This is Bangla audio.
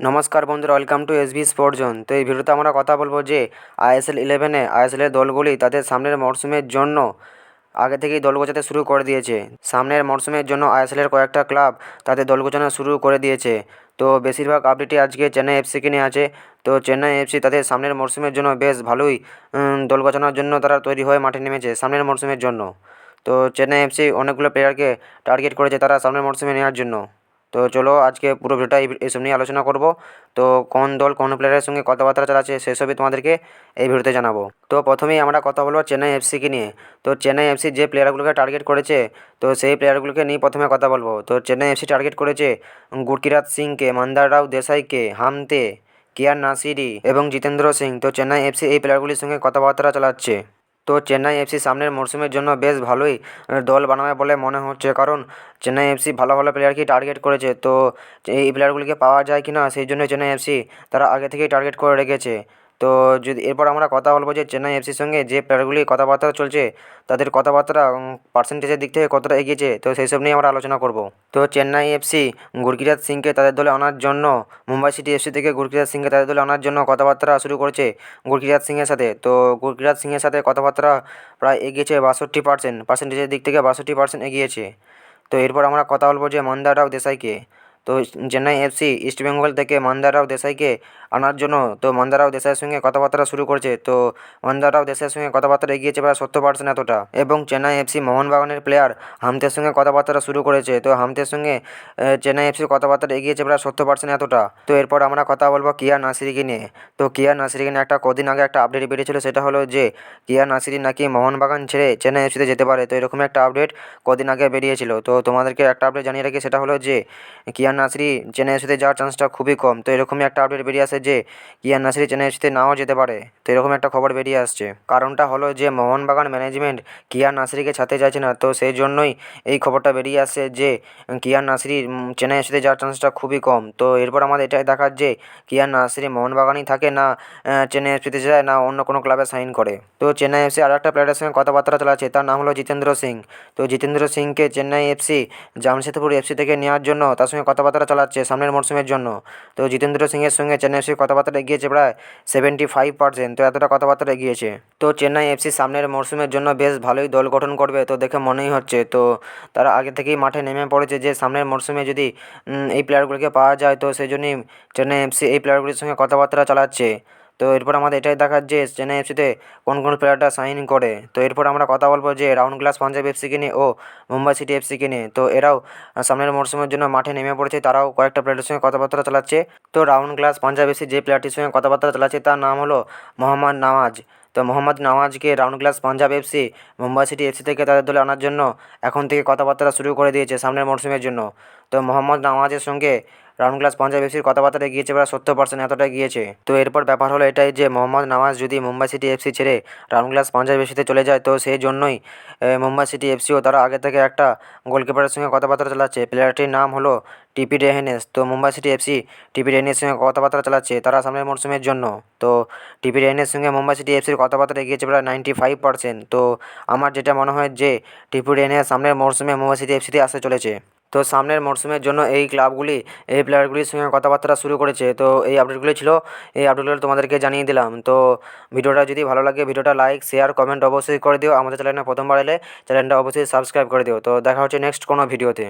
নমস্কার বন্ধুরা welcome to S B sport zone তো এই ভিডিওতে আমরা কথা বলব যে আইএসএল ইলেভেনে আইএসএলের দলগুলি তাদের সামনের মরশুমের জন্য আগে থেকেই দল গোছাতে শুরু করে দিয়েছে। সামনের মরশুমের জন্য আইএসএলের কয়েকটা ক্লাব তাদের দল গোছানো শুরু করে দিয়েছে। তো বেশিরভাগ আপডেটই আজকে চেন্নাই এফসিকে নিয়ে আছে। তো চেন্নাই এফসি তাদের সামনের মরশুমের জন্য বেশ ভালোই দল গোছানোর জন্য তারা তৈরি হয়ে মাঠে নেমেছে সামনের মরশুমের জন্য। তো চেন্নাই এফসি অনেকগুলো প্লেয়ারকে টার্গেট করেছে তারা সামনের মরশুমে নেওয়ার জন্য। তো চলো আজকে পুরো ভিডিওটা এই এসব নিয়ে আলোচনা করব। তো কোন দল কোন প্লেয়ারের সঙ্গে কথাবার্তা চালাচ্ছে সেসবই তোমাদেরকে এই ভিডিওতে জানাব। তো প্রথমেই আমরা কথা বলব চেন্নাই এফসিকে নিয়ে। তো চেন্নাই এফসি যে প্লেয়ারগুলোকে টার্গেট করেছে, তো সেই প্লেয়ারগুলোকে নিয়ে প্রথমে কথা বলব। তো চেন্নাই এফসি টার্গেট করেছে গুরকিরাত সিংকে মন্দার রাও দেসাইকে হামতে, কিয়ার নাসিরি এবং জিতেন্দ্র সিং। তো চেন্নাই এফসি এই প্লেয়ারগুলির সঙ্গে কথাবার্তা চালাচ্ছে। তো চেন্নাই এফসি সামনের মরশুমের জন্য বেশ ভালোই দল বানাবে বলে মনে হচ্ছে। কারণ চেন্নাই এফসি ভালো ভালো প্লেয়ারকেই টার্গেট করেছে। তো এই প্লেয়ারগুলিকে পাওয়া যায় কি না সেই জন্য চেন্নাই এফসি তারা আগে থেকেই টার্গেট করে রেখেছে। তো যদি, এরপর আমরা কথা বলব যে চেন্নাই এফসির সঙ্গে যে প্লেয়ারগুলি কথাবার্তা চলছে, তাদের কথাবার্তা পার্সেন্টেজের দিক থেকে কতটা এগিয়েছে, তো সেই সব নিয়ে আমরা আলোচনা করব। তো চেন্নাই এফসি গুরকিরাত সিংকে তাদের দলে আনার জন্য, মুম্বাই সিটি এফসি থেকে গুরকিরাজ সিংকে তাদের দলে আনার জন্য কথাবার্তা শুরু করেছে গুরকিরাত সিংয়ের সাথে। তো গুরকিরাজ সিংয়ের সাথে কথাবার্তা প্রায় এগিয়েছে বাষট্টি পার্সেন্ট পার্সেন্টেজের দিক থেকে বাষট্টি পার্সেন্ট এগিয়েছে। তো এরপর আমরা কথা বলব যে মন্দার রাও দেসাইকে তো চেন্নাই এফসি ইস্টবেঙ্গল থেকে মন্দার দেশাইকে আনার জন্য, তো মন্দার দেশাইয়ের সঙ্গে কথাবার্তা শুরু করেছে, তো মন্দার রাও দেসাইয়ের সঙ্গে কথাবার্তা এগিয়েছে প্রায় সত্তর পার্সেন্ট এতটা। এবং চেন্নাই এফসি মোহনবাগানের প্লেয়ার হামতের সঙ্গে কথাবার্তা শুরু করেছে, তো হামতের সঙ্গে চেন্নাই এফসির কথাবার্তা এগিয়েছে প্রায় সত্তর পার্সেন্ট এতটা। তো এরপর আমরা কথা বলব কিয়া নাসিরিকে নিয়ে। তো কিয়া নাসিরিকে নিয়ে একটা কদিন আগে একটা আপডেট বেরিয়েছিল, সেটা হলো যে, কিয়া নাসিরি নাকি মোহনবাগান ছেড়ে চেন্নাই এফসিতে যেতে পারে, তো এরকম একটা আপডেট কদিন আগে বেরিয়েছিল। তো তোমাদেরকে একটা আপডেট জানিয়ে রাখি, সেটা হলো যে নাসরি চেন্নাই যাওয়ার চান্সটা খুবই কম। তো এরকমই একটা আপডেট বেরিয়ে আসে যে কিয়ান নাসরি চেন্নাই নাও যেতে পারে। তো এরকম একটা খবর বেরিয়ে আসছে। কারণটা হলো যে মোহনবাগান ম্যানেজমেন্ট কিয়ান নাসরিকে ছাড়তে চাইছে না। তো সেই জন্যই এই খবরটা বেরিয়ে আসছে যে কিয়ান নাসরি চেন্নাই এফসিতে যাওয়ার চান্সটা খুবই কম। তো এরপর আমাদের এটাই দেখার যে কিয়ান নাসরি মোহনবাগানই থাকে না চেন্নাই এফসিতে যায় না, অন্য কোনো ক্লাবে সাইন করে। তো চেন্নাই এফসি আর একটা প্লেয়ারের সঙ্গে কথাবার্তা চলাচ্ছে, তার নাম হলো জিতেন্দ্র সিং। তো জিতেন্দ্র সিংকে চেন্নাই এফসি, জামশেদপুর এফসি থেকে নেওয়ার জন্য তার সঙ্গে কথাবার্তা চালাচ্ছে সামনের মরশুমের জন্য। তো জিতেন্দ্র সিংয়ের সঙ্গে চেন্নাই এফসি কথাবার্তা এগিয়েছে প্রায় সেভেন্টি ফাইভ পার্সেন্ট তো এতটা কথাবার্তা এগিয়েছে। তো চেন্নাই এফসি সামনের মরশুমের জন্য বেশ ভালোই দল গঠন করবে, তো দেখে মনেই হচ্ছে। তো তারা আগে থেকেই মাঠে নেমে পড়েছে যে সামনের মরশুমে যদি এই প্লেয়ারগুলিকে পাওয়া যায়, তো সেই জন্যই চেন্নাই এফসি এই প্লেয়ারগুলির সঙ্গে কথাবার্তা চালাচ্ছে। তো এরপর আমাদের এটাই দেখার যে চেন্নাই এফসিতে কোন কোন প্লেয়ারটা সাইন করে। তো এরপর আমরা কথা বলব যে রাউন্ড গ্লাস পাঞ্জাব এফসিকে নিয়ে ও মুম্বাই সিটি এফসিকে নিয়ে। তো এরাও সামনের মরশুমের জন্য মাঠে নেমে পড়েছে, তারাও কয়েকটা প্লেয়ারের সঙ্গে কথাবার্তা চালাচ্ছে। তো রাউন্ড গ্লাস পাঞ্জাব এফসি যে প্লেয়ারটির সঙ্গে কথাবার্তা চালাচ্ছে, তার নাম হলো মোহাম্মদ নওয়াজ। তো Mohammad নওয়াজকে round glass Punjab FC Mumbai city FC থেকে তাদের দলে আনার জন্য এখন থেকে কথাবার্তা শুরু করে দিয়েছে সামনের মরশুমের জন্য। তো মোহাম্মদ নওয়াজের সঙ্গে রাউন্ড গ্লাস পাঞ্জাব এফসির কথাবার্তা গিয়েছে, প্রায় সত্তর পার্সেন্ট এতটা গিয়েছে। তো এরপর ব্যাপার হলো এটাই যে মোহাম্মদ নামাজ যদি মুম্বাই সিটি এফসি ছেড়ে রাউন্ড গ্লাস পাঞ্জাব এফসিতে চলে যায়, তো সেই জন্যই মুম্বাই সিটি এফসিও তারা আগে থেকে একটা গোলকিপারের সঙ্গে কথাবার্তা চালাচ্ছে। প্লেয়ারটির নাম হলো টিপি রেহেনেস। তো মুম্বাই সিটি এফসি টিপি রেহেনের সঙ্গে কথাবার্তা চালাচ্ছে তারা সামনের মরশুমের জন্য। তো টিপি রেহেনের সঙ্গে মুম্বাই সিটি এফসির কথাবার্তা এগিয়েছে প্রায় নাইনটি ফাইভ পার্সেন্ট তো আমার যেটা মনে হয় যে টিপি রেহেনের সামনের মরশুমে মুম্বাই সিটি এফসিতে আসতে চলেছে। তো সামনের মরশুমের জন্য এই ক্লাবগুলি, এই প্লেয়ারগুলির সঙ্গে কথাবার্তা শুরু করেছে। তো এই আপডেটগুলি ছিল, এই আপডেটগুলো তোমাদেরকে জানিয়ে দিলাম। তো ভিডিওটা যদি ভালো লাগে, ভিডিওটা লাইক, শেয়ার, কমেন্ট অবশ্যই করে দিও। আমাদের চ্যানেলে প্রথমবার এলে চ্যানেলটা অবশ্যই সাবস্ক্রাইব করে দিও। তো দেখা হচ্ছে নেক্সট কোনো ভিডিওতে।